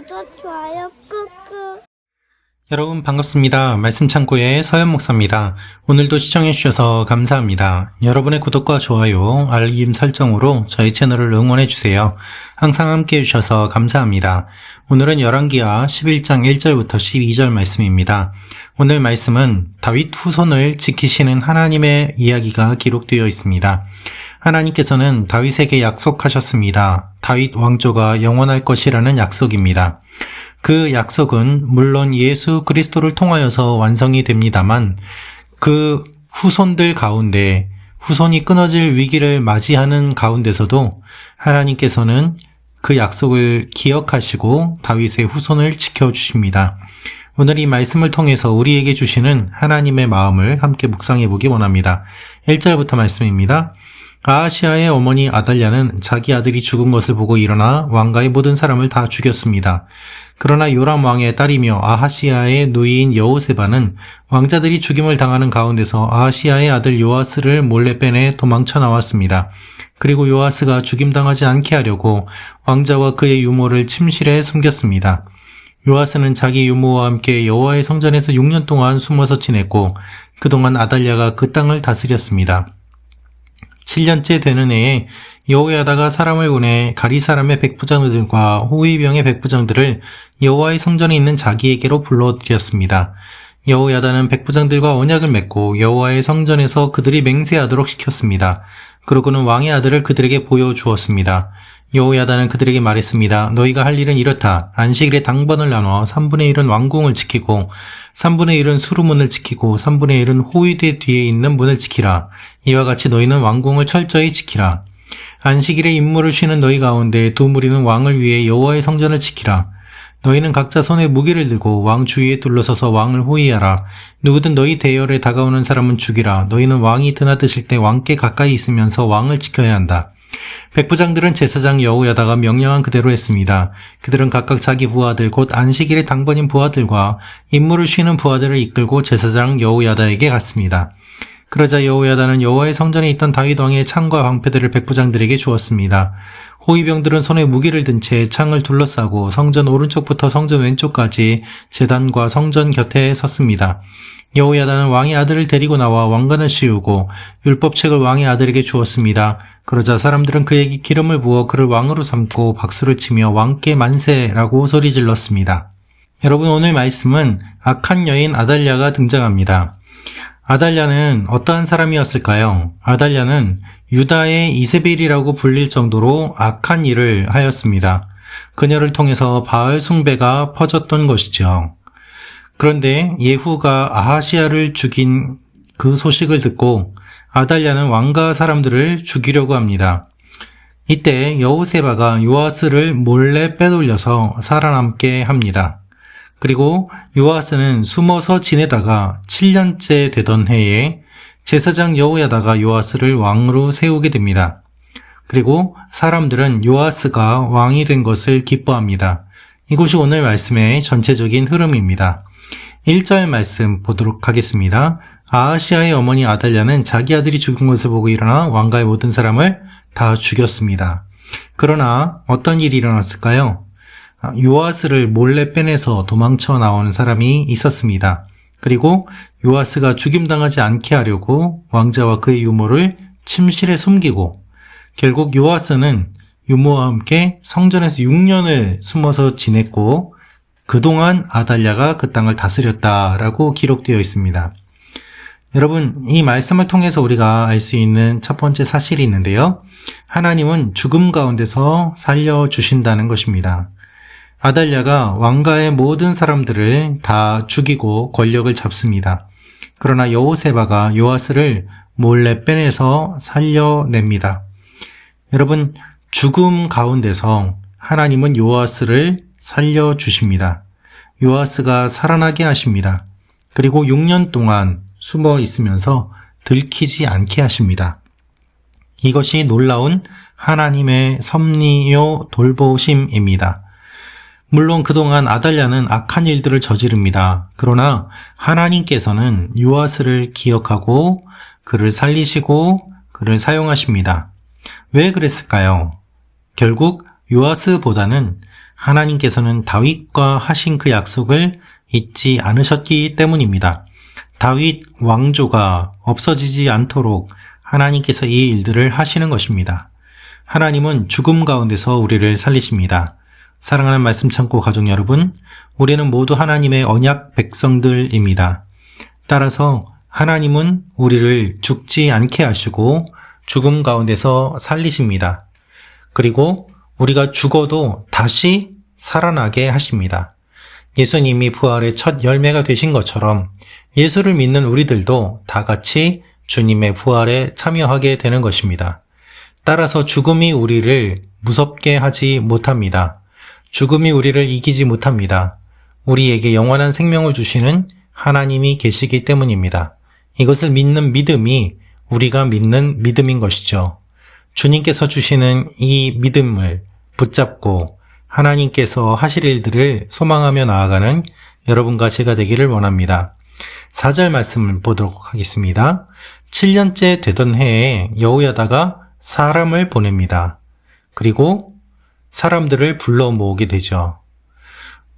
구독, 좋아요 꾹꾹. 여러분 반갑습니다. 말씀 창고의 서현 목사입니다. 오늘도 시청해 주셔서 감사합니다. 여러분의 구독과 좋아요, 알림 설정으로 저희 채널을 응원해 주세요. 항상 함께 해 주셔서 감사합니다. 오늘은 열왕기하 11장 1절부터 12절 말씀입니다. 오늘 말씀은 다윗 후손을 지키시는 하나님의 이야기가 기록되어 있습니다. 하나님께서는 다윗에게 약속하셨습니다. 다윗 왕조가 영원할 것이라는 약속입니다. 그 약속은 물론 예수 그리스도를 통하여서 완성이 됩니다만 그 후손들 가운데 후손이 끊어질 위기를 맞이하는 가운데서도 하나님께서는 그 약속을 기억하시고 다윗의 후손을 지켜주십니다. 오늘 이 말씀을 통해서 우리에게 주시는 하나님의 마음을 함께 묵상해 보기 원합니다. 1절부터 말씀입니다. 아하시아의 어머니 아달랴는 자기 아들이 죽은 것을 보고 일어나 왕가의 모든 사람을 다 죽였습니다. 그러나 요람 왕의 딸이며 아하시아의 누이인 여호세바는 왕자들이 죽임을 당하는 가운데서 아하시아의 아들 요아스를 몰래 빼내 도망쳐 나왔습니다. 그리고 요아스가 죽임당하지 않게 하려고 왕자와 그의 유모를 침실에 숨겼습니다. 요아스는 자기 유모와 함께 여호와의 성전에서 6년 동안 숨어서 지냈고 그동안 아달랴가 그 땅을 다스렸습니다. 7년째 되는 해에 여호야다가 사람을 보내 가리 사람의 백부장들과 호위병의 백부장들을 여호와의 성전에 있는 자기에게로 불러들였습니다. 여호야다는 백부장들과 언약을 맺고 여호와의 성전에서 그들이 맹세하도록 시켰습니다. 그러고는 왕의 아들을 그들에게 보여주었습니다. 여호야다는 그들에게 말했습니다. 너희가 할 일은 이렇다. 안식일에 당번을 나눠 3분의 1은 왕궁을 지키고 3분의 1은 수루문을 지키고 3분의 1은 호위대 뒤에 있는 문을 지키라. 이와 같이 너희는 왕궁을 철저히 지키라. 안식일에 임무를 쉬는 너희 가운데 두 무리는 왕을 위해 여호와의 성전을 지키라. 너희는 각자 손에 무기를 들고 왕 주위에 둘러서서 왕을 호위하라. 누구든 너희 대열에 다가오는 사람은 죽이라. 너희는 왕이 드나드실 때 왕께 가까이 있으면서 왕을 지켜야 한다. 백부장들은 제사장 여우야다가 명령한 그대로 했습니다. 그들은 각각 자기 부하들 곧 안식일의 당번인 부하들과 임무를 쉬는 부하들을 이끌고 제사장 여우야다에게 갔습니다. 그러자 여호야다는 여호와의 성전에 있던 다윗 왕의 창과 방패들을 백부장들에게 주었습니다. 호위병들은 손에 무기를 든 채 창을 둘러싸고 성전 오른쪽부터 성전 왼쪽까지 재단과 성전 곁에 섰습니다. 여호야다는 왕의 아들을 데리고 나와 왕관을 씌우고 율법책을 왕의 아들에게 주었습니다. 그러자 사람들은 그에게 기름을 부어 그를 왕으로 삼고 박수를 치며 왕께 만세라고 소리 질렀습니다. 여러분 오늘 말씀은 악한 여인 아달랴가 등장합니다. 아달랴는 어떠한 사람이었을까요? 아달랴는 유다의 이세벨이라고 불릴 정도로 악한 일을 하였습니다. 그녀를 통해서 바알 숭배가 퍼졌던 것이죠. 그런데 예후가 아하시아를 죽인 그 소식을 듣고 아달랴는 왕가 사람들을 죽이려고 합니다. 이때 여호세바가 요아스를 몰래 빼돌려서 살아남게 합니다. 그리고 요아스는 숨어서 지내다가 7년째 되던 해에 제사장 여호야다가 요아스를 왕으로 세우게 됩니다. 그리고 사람들은 요아스가 왕이 된 것을 기뻐합니다. 이것이 오늘 말씀의 전체적인 흐름입니다. 1절 말씀 보도록 하겠습니다. 아하시아의 어머니 아달랴는 자기 아들이 죽은 것을 보고 일어나 왕가의 모든 사람을 다 죽였습니다. 그러나 어떤 일이 일어났을까요? 아, 요아스를 몰래 빼내서 도망쳐 나오는 사람이 있었습니다. 그리고 요아스가 죽임당하지 않게 하려고 왕자와 그의 유모를 침실에 숨기고 결국 요아스는 유모와 함께 성전에서 6년을 숨어서 지냈고 그동안 아달랴가 그 땅을 다스렸다라고 기록되어 있습니다. 여러분, 이 말씀을 통해서 우리가 알 수 있는 첫 번째 사실이 있는데요. 하나님은 죽음 가운데서 살려주신다는 것입니다. 아달랴가 왕가의 모든 사람들을 다 죽이고 권력을 잡습니다. 그러나 여호세바가 요아스를 몰래 빼내서 살려냅니다. 여러분, 죽음 가운데서 하나님은 요아스를 살려주십니다. 요아스가 살아나게 하십니다. 그리고 6년 동안 숨어 있으면서 들키지 않게 하십니다. 이것이 놀라운 하나님의 섭리요 돌보심입니다. 물론 그동안 아달랴는 악한 일들을 저지릅니다. 그러나 하나님께서는 요아스를 기억하고 그를 살리시고 그를 사용하십니다. 왜 그랬을까요? 결국 요아스보다는 하나님께서는 다윗과 하신 그 약속을 잊지 않으셨기 때문입니다. 다윗 왕조가 없어지지 않도록 하나님께서 이 일들을 하시는 것입니다. 하나님은 죽음 가운데서 우리를 살리십니다. 사랑하는 말씀 참고 가족 여러분, 우리는 모두 하나님의 언약 백성들입니다. 따라서 하나님은 우리를 죽지 않게 하시고 죽음 가운데서 살리십니다. 그리고 우리가 죽어도 다시 살아나게 하십니다. 예수님이 부활의 첫 열매가 되신 것처럼 예수를 믿는 우리들도 다 같이 주님의 부활에 참여하게 되는 것입니다. 따라서 죽음이 우리를 무섭게 하지 못합니다. 죽음이 우리를 이기지 못합니다. 우리에게 영원한 생명을 주시는 하나님이 계시기 때문입니다. 이것을 믿는 믿음이 우리가 믿는 믿음인 것이죠. 주님께서 주시는 이 믿음을 붙잡고 하나님께서 하실 일들을 소망하며 나아가는 여러분과 제가 되기를 원합니다. 4절 말씀을 보도록 하겠습니다. 7년째 되던 해에 여호야다가 사람을 보냅니다. 그리고 사람들을 불러 모으게 되죠.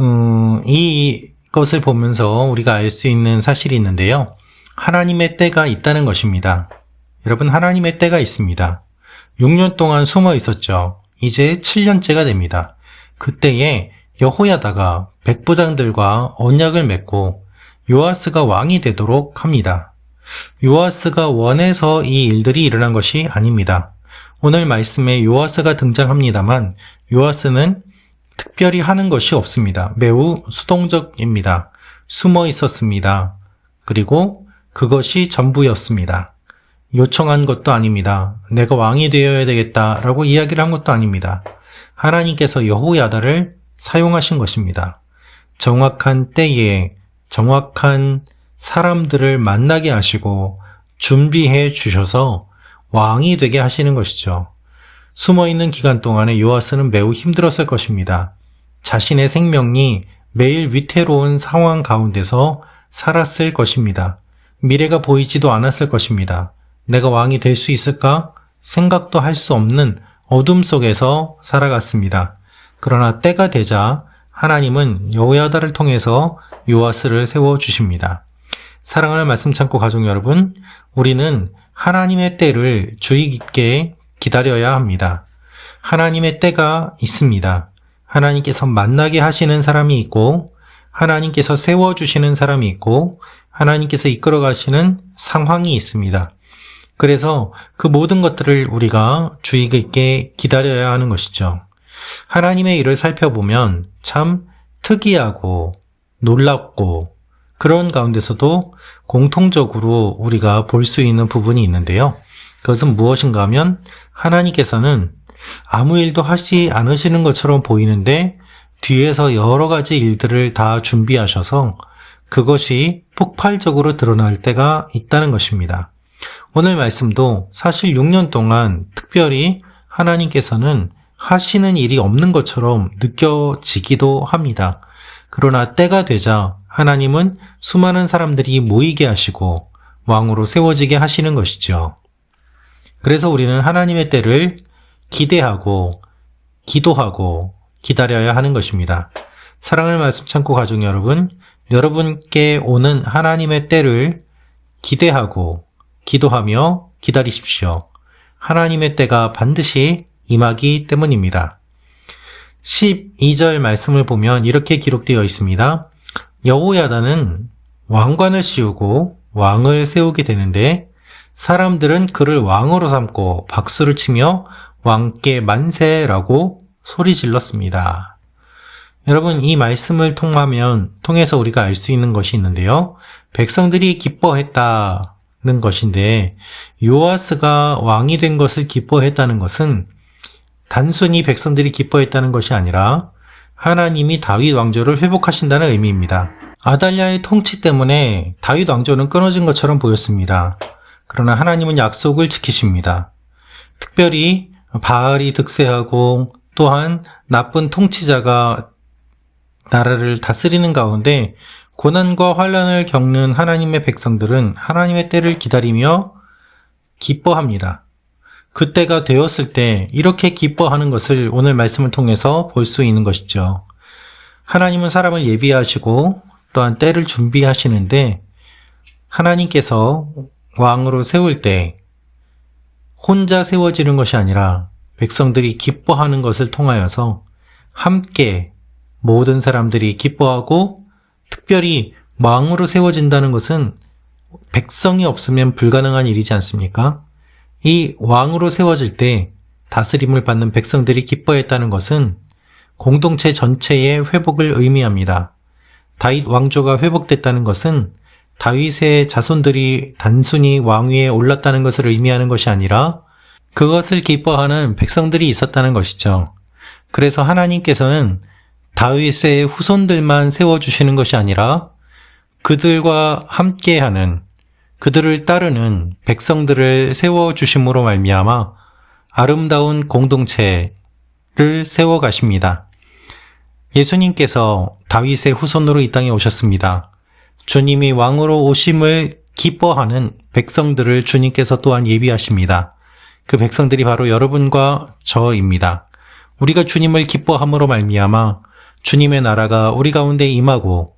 음, 이것을 보면서 우리가 알 수 있는 사실이 있는데요. 하나님의 때가 있다는 것입니다. 여러분, 하나님의 때가 있습니다. 6년 동안 숨어 있었죠. 이제 7년째가 됩니다. 그때에 여호야다가 백부장들과 언약을 맺고 요아스가 왕이 되도록 합니다. 요아스가 원해서 이 일들이 일어난 것이 아닙니다. 오늘 말씀에 요아스가 등장합니다만 요아스는 특별히 하는 것이 없습니다. 매우 수동적입니다. 숨어 있었습니다. 그리고 그것이 전부였습니다. 요청한 것도 아닙니다. 내가 왕이 되어야 되겠다라고 이야기를 한 것도 아닙니다. 하나님께서 여호야다를 사용하신 것입니다. 정확한 때에 정확한 사람들을 만나게 하시고 준비해 주셔서 왕이 되게 하시는 것이죠. 숨어 있는 기간 동안에 요아스는 매우 힘들었을 것입니다. 자신의 생명이 매일 위태로운 상황 가운데서 살았을 것입니다. 미래가 보이지도 않았을 것입니다. 내가 왕이 될 수 있을까? 생각도 할 수 없는 어둠 속에서 살아갔습니다. 그러나 때가 되자 하나님은 여호야다를 통해서 요아스를 세워 주십니다. 사랑하는 말씀 참고 가족 여러분, 우리는 하나님의 때를 주의 깊게 기다려야 합니다. 하나님의 때가 있습니다. 하나님께서 만나게 하시는 사람이 있고, 하나님께서 세워주시는 사람이 있고, 하나님께서 이끌어 가시는 상황이 있습니다. 그래서 그 모든 것들을 우리가 주의 깊게 기다려야 하는 것이죠. 하나님의 일을 살펴보면 참 특이하고 놀랍고 그런 가운데서도 공통적으로 우리가 볼 수 있는 부분이 있는데요. 그것은 무엇인가 하면 하나님께서는 아무 일도 하지 않으시는 것처럼 보이는데 뒤에서 여러 가지 일들을 다 준비하셔서 그것이 폭발적으로 드러날 때가 있다는 것입니다. 오늘 말씀도 사실 6년 동안 특별히 하나님께서는 하시는 일이 없는 것처럼 느껴지기도 합니다. 그러나 때가 되자 하나님은 수많은 사람들이 모이게 하시고 왕으로 세워지게 하시는 것이죠. 그래서 우리는 하나님의 때를 기대하고 기도하고 기다려야 하는 것입니다. 사랑을 말씀 참고 가족 여러분, 여러분께 오는 하나님의 때를 기대하고 기도하며 기다리십시오. 하나님의 때가 반드시 임하기 때문입니다. 12절 말씀을 보면 이렇게 기록되어 있습니다. 여호야다는 왕관을 씌우고 왕을 세우게 되는데 사람들은 그를 왕으로 삼고 박수를 치며 왕께 만세라고 소리 질렀습니다. 여러분 이 말씀을 통하면 통해서 우리가 알 수 있는 것이 있는데요. 백성들이 기뻐했다는 것인데 요아스가 왕이 된 것을 기뻐했다는 것은 단순히 백성들이 기뻐했다는 것이 아니라 하나님이 다윗 왕조를 회복하신다는 의미입니다. 아달랴의 통치 때문에 다윗 왕조는 끊어진 것처럼 보였습니다. 그러나 하나님은 약속을 지키십니다. 특별히 바알이 득세하고 또한 나쁜 통치자가 나라를 다스리는 가운데 고난과 환란을 겪는 하나님의 백성들은 하나님의 때를 기다리며 기뻐합니다. 그때가 되었을 때 이렇게 기뻐하는 것을 오늘 말씀을 통해서 볼 수 있는 것이죠. 하나님은 사람을 예비하시고 또한 때를 준비하시는데 하나님께서 왕으로 세울 때 혼자 세워지는 것이 아니라 백성들이 기뻐하는 것을 통하여서 함께 모든 사람들이 기뻐하고 특별히 왕으로 세워진다는 것은 백성이 없으면 불가능한 일이지 않습니까? 이 왕으로 세워질 때 다스림을 받는 백성들이 기뻐했다는 것은 공동체 전체의 회복을 의미합니다. 다윗 왕조가 회복됐다는 것은 다윗의 자손들이 단순히 왕위에 올랐다는 것을 의미하는 것이 아니라 그것을 기뻐하는 백성들이 있었다는 것이죠. 그래서 하나님께서는 다윗의 후손들만 세워주시는 것이 아니라 그들과 함께하는 그들을 따르는 백성들을 세워 주심으로 말미암아 아름다운 공동체를 세워 가십니다. 예수님께서 다윗의 후손으로 이 땅에 오셨습니다. 주님이 왕으로 오심을 기뻐하는 백성들을 주님께서 또한 예비하십니다. 그 백성들이 바로 여러분과 저입니다. 우리가 주님을 기뻐함으로 말미암아 주님의 나라가 우리 가운데 임하고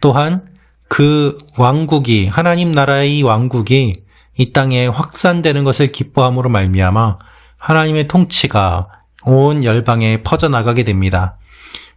또한 그 왕국이 하나님 나라의 왕국이 이 땅에 확산되는 것을 기뻐함으로 말미암아 하나님의 통치가 온 열방에 퍼져나가게 됩니다.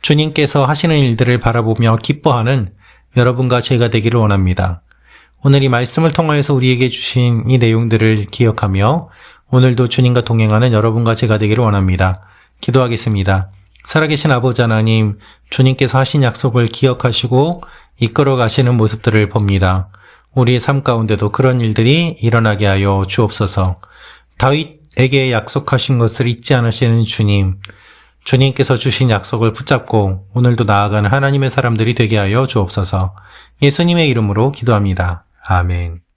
주님께서 하시는 일들을 바라보며 기뻐하는 여러분과 제가 되기를 원합니다. 오늘 이 말씀을 통하여서 우리에게 주신 이 내용들을 기억하며 오늘도 주님과 동행하는 여러분과 제가 되기를 원합니다. 기도하겠습니다. 살아계신 아버지 하나님, 주님께서 하신 약속을 기억하시고 이끌어 가시는 모습들을 봅니다. 우리의 삶 가운데도 그런 일들이 일어나게 하여 주옵소서. 다윗에게 약속하신 것을 잊지 않으시는 주님, 주님께서 주신 약속을 붙잡고 오늘도 나아가는 하나님의 사람들이 되게 하여 주옵소서. 예수님의 이름으로 기도합니다. 아멘.